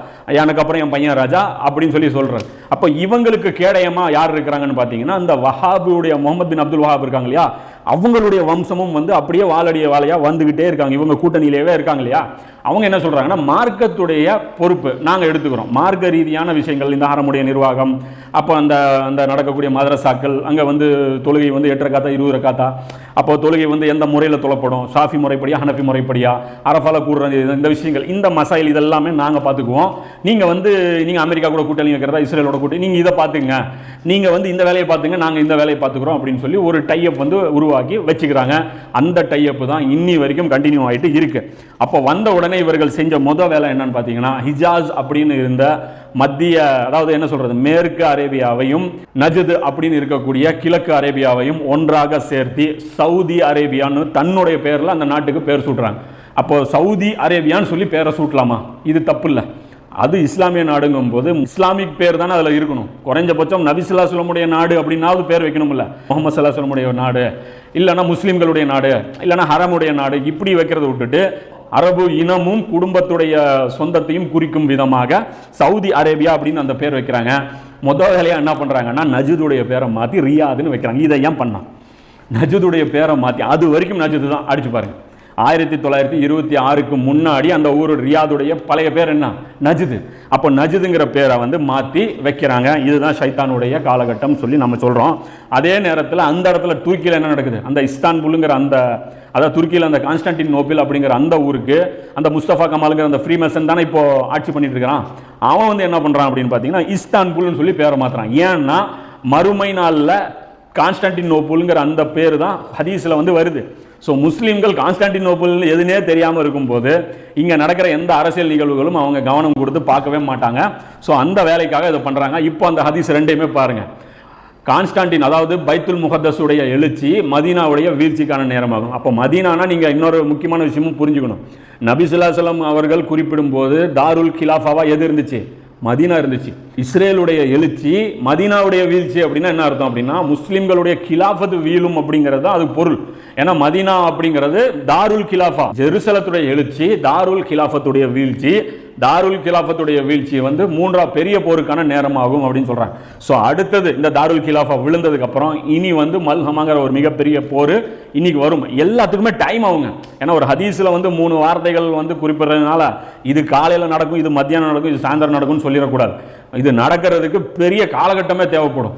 எனக்கு அப்புறம் என் பையன் ராஜா அப்படின்னு சொல்லி சொல்கிறார் அப்போ இவங்களுக்கு கேடயமா யார் இருக்கிறாங்கன்னு பார்த்தீங்கன்னா இந்த வஹாபுடைய முகமது பின் அப்துல் வஹாப் இருக்காங்க இல்லையா? அவங்களுடைய வம்சமும் வந்து அப்படியே வாழடிய வாழையாக வந்துக்கிட்டே இருக்காங்க. இவங்க கூட்டணியிலேயே இருக்காங்க இல்லையா? அவங்க என்ன சொல்கிறாங்கன்னா மார்க்கத்துடைய பொறுப்பு நாங்கள் எடுத்துக்கிறோம். மார்க்க ரீதியான விஷயங்கள் இந்த ஹரமுடைய நிர்வாகம் அப்போ அந்த அந்த நடக்கக்கூடிய மதரசாக்கள் அங்கே வந்து தொழுகை வந்து எட்டு ரக்காத்தா இருபது ரக்காத்தா அப்போ தொழுகை வந்து எந்த முறையில் தொழப்படும்? சாஃபி முறைப்படியா ஹனஃபி முறைப்படியா? அரஃபால கூடுறது இந்த விஷயங்கள் இந்த மசாயில் இதெல்லாமே நாங்கள் பார்த்துக்குவோம் நீங்கள் வந்து நீங்கள் அமெரிக்கா கூட கூட்டணி வைக்கிறதா இஸ்ரேலோட கூட்டணி நீங்கள் இதை பார்த்துங்க நீங்கள் வந்து இந்த வேலையை பார்த்துங்க நாங்கள் இந்த வேலையை பார்த்துக்குறோம் அப்படின்னு சொல்லி ஒரு டைப் வந்து உருவாக்கி வச்சுக்கிறாங்க. அந்த டைப் தான் இன்னி வரைக்கும் கண்டினியூ ஆகிட்டு இருக்குது அப்போ வந்த உடனே இவர்கள் செஞ்ச முத வேலை என்னன்னு பார்த்தீங்கன்னா ஹிஜாஸ் அப்படின்னு இருந்த மத்திய அதாவது என்ன சொல்றது மேற்கு அரேபியாவையும் நஜது அப்படின்னு இருக்கக்கூடிய கிழக்கு அரேபியாவையும் ஒன்றாக சேர்த்து சவுதி அரேபியான்னு தன்னுடைய பேரில் அந்த நாட்டுக்கு பேர் சூட்டுறாங்க. அப்போ சவுதி அரேபியான்னு சொல்லி பேரை சூட்டலாமா? இது தப்பு இல்லை அது இஸ்லாமிய நாடுங்கும் போது இஸ்லாமிக் பேர் தானே அதில் இருக்கணும். குறைஞ்சபட்சம் நபிசுல்லா சொல்லமுடைய நாடு அப்படின்னாவது பேர் வைக்கணும்ல. முகமது சல்லா சொல்லமுடைய நாடு இல்லைன்னா முஸ்லீம்களுடைய நாடு இல்லைன்னா ஹரமுடைய நாடு இப்படி வைக்கிறத விட்டுட்டு அரபு இனமும் குடும்பத்துடைய சொந்தத்தையும் குறிக்கும் விதமாக சவுதி அரேபியா அப்படின்னு அந்த பேர் வைக்கிறாங்க. முதல் வேலையாக என்ன பண்ணுறாங்கன்னா நஜிதுடைய பேரை மாற்றி ரியாதுன்னு வைக்கிறாங்க. இதை ஏன் பண்ணான் நஜுதுடைய பேரை மாற்றி அது வரைக்கும் நஜுது தான். அடிச்சு பாருங்க. ஆயிரத்தி தொள்ளாயிரத்தி இருபத்தி ஆறுக்கு முன்னாடி அந்த ஊர் ரியாதுடைய பழைய பேர் என்ன? நஜுது. அப்போ நஜுதுங்கிற பேரை வந்து மாற்றி வைக்கிறாங்க. இதுதான் சைத்தானுடைய காலகட்டம் சொல்லி நம்ம சொல்கிறோம் அதே நேரத்தில் அந்த இடத்துல தூக்கில என்ன நடக்குது? அந்த இஸ்தான்புலுங்கிற அந்த அதாவது துருக்கியில் அந்த கான்ஸ்டன்டின் நோபில் அப்படிங்கிற அந்த ஊருக்கு அந்த முஸ்தபா கமாலுங்கிற அந்த ஃப்ரீமேசன் தானே இப்போ ஆட்சி பண்ணிட்டு இருக்கிறான். அவன் வந்து என்ன பண்ணுறான் அப்படின்னு பார்த்தீங்கன்னா இஸ்தான்புல்னு சொல்லி பேரை மாற்றுறான் ஏன்னா மறுமை நாளில் கான்ஸ்டான்டினோப்புள்ங்கிற அந்த பேர் தான் ஹதீஸில் வந்து வருது. ஸோ முஸ்லீம்கள் கான்ஸ்டான்டினோப்புள் எதுனே தெரியாமல் இருக்கும்போது இங்கே நடக்கிற எந்த அரசியல் நிகழ்வுகளும் அவங்க கவனம் கொடுத்து பார்க்கவே மாட்டாங்க. ஸோ அந்த வேலைக்காக இதை பண்ணுறாங்க இப்போ அந்த ஹதீஸ் ரெண்டையுமே பாருங்கள் கான்ஸ்டான்டின் அதாவது பைத்துல் முகத்தஸுடைய எழுச்சி மதீனாவுடைய வீழ்ச்சிக்கான நேரமாகும். அப்போ மதீனானா நீங்கள் இன்னொரு முக்கியமான விஷயமும் புரிஞ்சுக்கணும். நபிசுல்லாசலம் அவர்கள் குறிப்பிடும்போது தாருல் கிலாஃபாவா எது இருந்துச்சு? மதீனா இருந்துச்சு. இஸ்ரேலுடைய எழுச்சி மதீனாவுடைய வீழ்ச்சி அப்படின்னா என்ன அர்த்தம் அப்படின்னா முஸ்லிம்களுடைய கிலாஃபத்து வீழும் அப்படிங்கிறது அது பொருள். ஏன்னா மதீனா அப்படிங்கிறது தாருல் கிலாஃபா. ஜெருசலத்துடைய எழுச்சி தாருல் கிலாஃபத்துடைய வீழ்ச்சி. தாருல் கிலாஃபத்துடைய வீழ்ச்சி வந்து மூன்றா பெரிய போருக்கான நேரமாகும் அப்படின்னு சொல்கிறாங்க ஸோ அடுத்தது இந்த தாருல் கிலாஃபா விழுந்ததுக்கு அப்புறம் இனி வந்து மல்ஹமாங்கிற ஒரு மிகப்பெரிய போர் இன்னைக்கு வரும். எல்லாத்துக்குமே டைம் ஆகுங்க. ஏன்னா ஒரு ஹதீஸில் வந்து மூணு வார்த்தைகள் வந்து குறிப்பிடுறதுனால இது காலையில் நடக்கும் இது மத்தியானம் நடக்கும் இது சாயந்தரம் நடக்கும்னு சொல்லிடக்கூடாது. இது நடக்கிறதுக்கு பெரிய காலகட்டமே தேவைப்படும்.